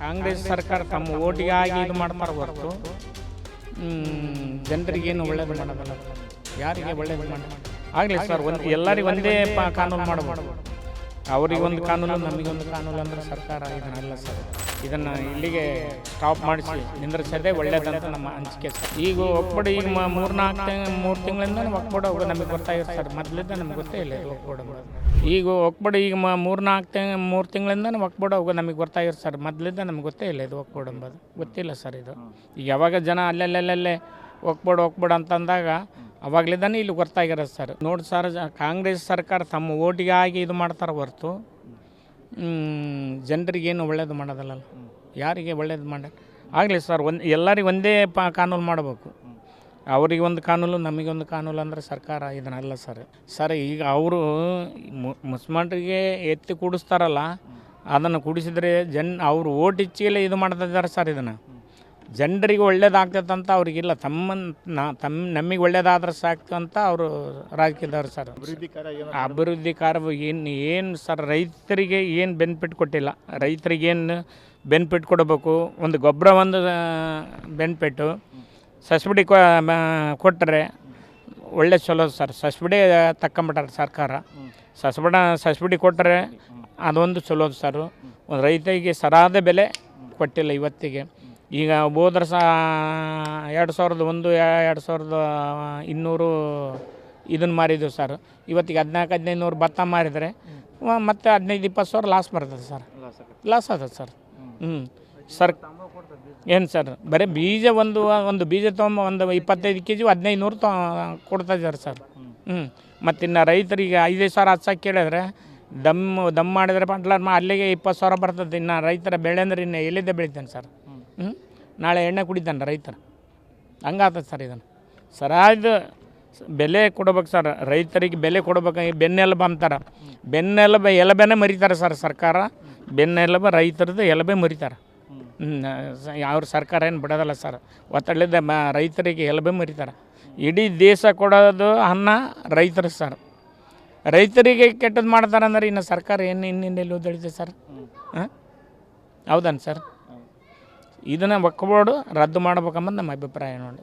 ಕಾಂಗ್ರೆಸ್ ಸರ್ಕಾರ ತಮ್ಮ ಓಟಿಗಾಗಿ ಇದು ಮಾಡ್ತಾರೆ ಹೊರತು ಜನರಿಗೇನು ಒಳ್ಳೇದು ಮಾಡೋದಲ್ಲ ಯಾರಿಗೆ ಒಳ್ಳೇದು ಮಾಡಿ ಆಗಲಿ ಸರ್ ಒಂದು ಎಲ್ಲರಿಗೂ ಒಂದೇ ಪ ಕಾನೂನು ಮಾಡಬಾರ್ದು ಅವರಿಗೊಂದು ಕಾನೂನು ನಮಗೊಂದು ಕಾನೂನು ಅಂದ್ರೆ ಸರ್ಕಾರ ಇದನ್ನೆಲ್ಲ ಸರ್. ಇದನ್ನು ಇಲ್ಲಿಗೆ ಸ್ಟಾಪ್ ಮಾಡಿಸಿ. ನಿಂದ್ರಿಸೋದೇ ಒಳ್ಳೇದಂತ ನಮ್ಮ ಅನಿಸಿಕೆ ಸರ್. ಈಗ ಒಕ್ಕೂಟ ಈಗ ಮೂರ್ನಾಲ್ಕು ತಿಂಗ್, ಮೂರು ತಿಂಗಳಿಂದ ಒಕ್ಕೂಟ ನಮಗೆ ಗೊತ್ತಾಗಿತ್ತು ಸರ್. ಮೊದಲಿಂದ ನಮ್ಗೆ ಗೊತ್ತೇ ಇಲ್ಲ ಇದು ಒಕ್ಕೂಟ ಈಗ ಒಕ್ಕೂಟ ಈಗ ಮೂರ್ನಾಲ್ಕು ತಿಂಗ್, ಮೂರು ತಿಂಗಳಿಂದ ಒಕ್ಕೂಟ ಹೋಗೋ ನಮಗೆ ಗೊತ್ತಾಗಿರುತ್ತೆ ಸರ್. ಮೊದಲಿಂದ ನಮ್ಗೆ ಗೊತ್ತೇ ಇಲ್ಲ ಇದು ಒಕ್ಕೂಟ ಅಂಬೋದು ಗೊತ್ತಿಲ್ಲ ಸರ್ ಇದು. ಈಗ ಯಾವಾಗ ಜನ ಅಲ್ಲಲ್ಲಲ್ಲೇ ಒಕ್ಬೇಡ ಒಕ್ಬೇಡ ಅಂತಂದಾಗ ಅವಾಗಲಿದ್ದಾನೆ ಇಲ್ಲಿ ಗೊತ್ತಾಗಿರೋದು ಸರ್. ನೋಡಿ ಸರ್ ಕಾಂಗ್ರೆಸ್ ಸರ್ಕಾರ ತಮ್ಮ ಓಟಿಗಾಗಿ ಇದು ಮಾಡ್ತಾರೆ ಹೊರ್ತು ಜನರಿಗೇನು ಒಳ್ಳೇದು ಮಾಡೋದಲ್ಲ ಯಾರಿಗೆ ಒಳ್ಳೇದು ಮಾಡ? ಆಗಲಿ ಸರ್, ಒಂದು, ಎಲ್ಲರಿಗೂ ಒಂದೇ ಪಾ, ಕಾನೂನು ಮಾಡಬೇಕು. ಅವರಿಗೆ ಒಂದು ಕಾನೂನು ನಮಗೊಂದು ಕಾನೂನು ಅಂದರೆ ಸರ್ಕಾರ ಇದನ್ನಲ್ಲ ಸರ್. ಸರ್, ಈಗ ಅವರು ಮುಸ್ಲಿಮರಿಗೆ ಎತ್ತಿ ಕೂಡಿಸ್ತಾರಲ್ಲ, ಅದನ್ನು ಕೂಡಿಸಿದರೆ ಜನ್, ಅವರು ಓಟ್ ಇಚ್ಚಿಗೆಲ್ಲ ಇದು ಮಾಡ್ತಿದ್ದಾರೆ ಸರ್ ಇದನ್ನು. ಜನರಿಗೆ ಒಳ್ಳೇದಾಗ್ತದಂತ ಅಂತ ಅವ್ರಿಗಿಲ್ಲ ತಮ್ಮ ತಮ್ಮ ನಮಗೆ ಒಳ್ಳೇದಾದ್ರೆ ಸಾಕು ಅಂತ ಅವರು ರಾಜಕೀಯದವ್ರು ಸರ್. ಅಭಿವೃದ್ಧಿ ಕಾರ್ಯ ಏನು ಏನು ಸರ್ ರೈತರಿಗೆ ಏನು ಬೆನಿಫಿಟ್ ಕೊಟ್ಟಿಲ್ಲ. ರೈತರಿಗೆ ಏನು ಬೆನಿಫಿಟ್ ಕೊಡಬೇಕು? ಒಂದು ಗೊಬ್ಬರ ಒಂದು ಬೆನಿಫಿಟ್ಟು ಕೊ ಕೊಟ್ಟರೆ ಒಳ್ಳೆ ಚಲೋ ಸರ್. ಸಬ್ಸಿಡಿ ತಕ್ಕೊಂಬಿಟ್ಟಾರೆ ಸರ್ಕಾರ. ಸಸ್ಬಿಡ ಸಬ್ಸಿಡಿ ಕೊಟ್ಟರೆ ಅದೊಂದು ಚಲೋ ಸರ್. ಒಂದು ರೈತರಿಗೆ ಸರಾದ ಬೆಲೆ ಕೊಟ್ಟಿಲ್ಲ ಇವತ್ತಿಗೆ. ಈಗ ಹೋದ್ರೆ ಸಹ ಎರಡು ಸಾವಿರದ ಒಂದು ಎರಡು ಸಾವಿರದ ಇನ್ನೂರು ಇದನ್ನು ಮಾರಿದ್ದೀವಿ ಸರ್. ಇವತ್ತಿಗೆ ಹದಿನಾಲ್ಕು ಹದಿನೈದು ನೂರು ಭತ್ತ ಮಾರಿದರೆ ಮತ್ತೆ ಹದಿನೈದು ಇಪ್ಪತ್ತು ಸಾವಿರ ಲಾಸ್ ಬರ್ತದೆ ಸರ್. ಲಾಸ್ ಆಗ್ತದೆ ಸರ್. ಹ್ಞೂ ಸರ್ ಏನು ಸರ್ ಬರೀ ಬೀಜ ಒಂದು ಒಂದು ಬೀಜ ತೊಗೊಂಬ ಒಂದು ಇಪ್ಪತ್ತೈದು ಕೆ ಜಿ ಹದಿನೈದು ನೂರು ತೊ ಕೊಡ್ತಾ ಇದ್ದಾರೆ ಸರ್. ಹ್ಞೂ ಮತ್ತು ಇನ್ನು ರೈತರಿಗೆ ಐದೈದು ಸಾವಿರ ಹತ್ತು ಕೇಳಿದ್ರೆ ದಮ್ ದಮ್ ಮಾಡಿದ್ರೆ ಪಂಟ್ಲಾರ್ ಮಾ ಅಲ್ಲಿಗೆ ಇಪ್ಪತ್ತು ಸಾವಿರ ಬರ್ತದೆ. ಇನ್ನು ರೈತರ ಬೆಳೆ ಅಂದ್ರೆ ಇನ್ನು ಎಲ್ಲಿದ್ದೆ ಬೆಳಿತಾನೆ ಸರ್? ಹ್ಞೂ ನಾಳೆ ಎಣ್ಣೆ ಕುಡಿತಾನೆ ರೈತರ ಹಂಗಾಗ್ತದೆ ಸರ್ ಇದನ್ನು. ಸರಾದು ಬೆಲೆ ಕೊಡ್ಬೇಕು ಸರ್. ರೈತರಿಗೆ ಬೆಲೆ ಕೊಡ್ಬೇಕು ಈ ಬೆನ್ನೆಲುಬು ಅಂತಾರೆ. ಬೆನ್ನೆಲುಬು ಎಲಬೆನೇ ಮರಿತಾರೆ ಸರ್ ಸರ್ಕಾರ. ಬೆನ್ನೆಲುಬು ರೈತರದ್ದು ಎಲಬೆ ಮರಿತಾರೆ. ಅವ್ರ ಸರ್ಕಾರ ಏನು ಬಿಡೋದಲ್ಲ ಸರ್. ಒತ್ತಡದ ಮ ರೈತರಿಗೆ ಎಲಬೆ ಮರಿತಾರೆ. ಇಡೀ ದೇಶ ಕೊಡೋದು ಅನ್ನ ರೈತರು ಸರ್. ರೈತರಿಗೆ ಕೆಟ್ಟದ್ದು ಮಾಡ್ತಾರೆ ಅಂದ್ರೆ ಇನ್ನು ಸರ್ಕಾರ ಏನು ಇನ್ನೆಲ್ಲಿ ಓದಳಿದೆ ಸರ್? ಹಾಂ? ಹೌದನ್ ಸರ್? ಇದನ್ನು ಒಕ್ಕಬೋರ್ಡು ರದ್ದು ಮಾಡ್ಬೇಕಂಬಂದು ನಮ್ಮ ಅಭಿಪ್ರಾಯ ನೋಡಿ